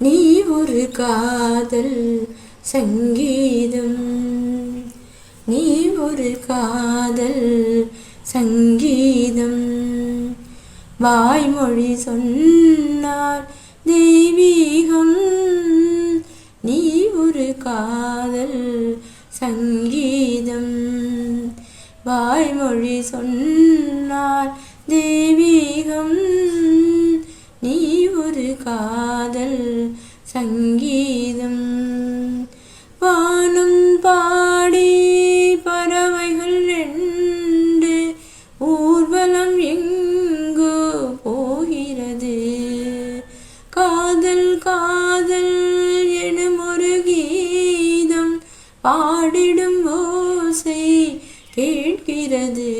நீ ஒரு காதல் சங்கீதம். நீ ஒரு காதல் சங்கீதம். வாய்மொழி சொன்னார் தெய்வீகம். நீ ஒரு காதல் சங்கீதம். வாய்மொழி சொன்னார் தெய்வீகம். நீ ஒரு காதல் சங்கீதம். வானம் பாடி பறவைகள் ரெண்டு ஊர்வலம் எங்கோ போகிறது. காதல் காதல் எனும் ஒரு கீதம் பாடிடும் ஓசை கேட்கிறது.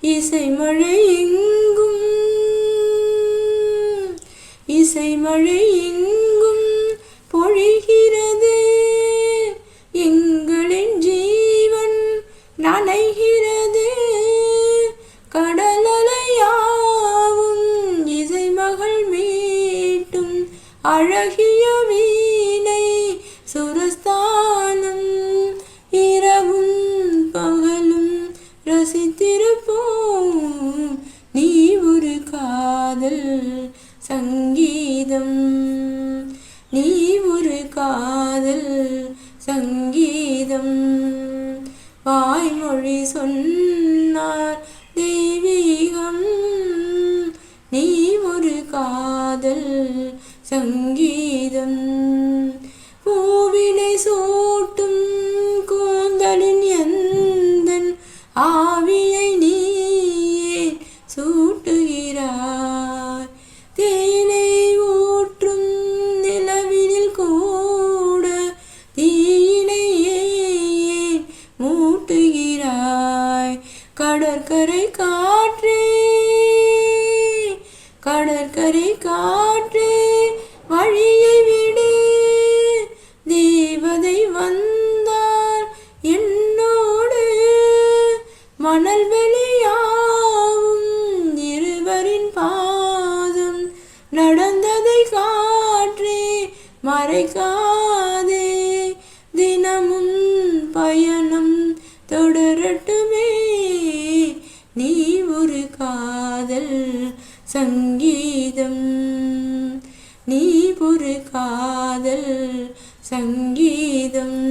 இசை மழை எங்கும் இசை மழை எங்கும் பொழிகிறது. எங்களின் ஜீவன் நனைகிறது. கடலலையாவும் இசை மகள் மீட்டும் அழகிய வீணை சுரஸ்தானம். இரவும் பகலும் ரசித்திருப்போம். நீ ஒரு காதல் சங்கீ சங்கீதம். நீ ஒரு காதல் சங்கீதம். வாய்மொழி சொன்னார் தெய்வீகம். நீ ஒரு காதல் சங்கீதம். கடற்கரை காற்றே கடற்கரை காற்றே வழியை விடு. தேவதை வந்தார் என்னோடு மணல் வெளியாவும் இருவரின் பாதம். நடந்ததை காற்றே மறைக்காதே. தினமும் பயணம் தொடரட்டுமே. காதல் சங்கீதம். நீ ஒரு காதல் சங்கீதம்.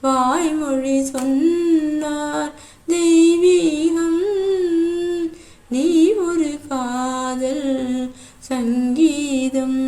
வாய்மொழி சொன்னார் தெய்வீகம். நீ ஒரு காதல் சங்கீதம்.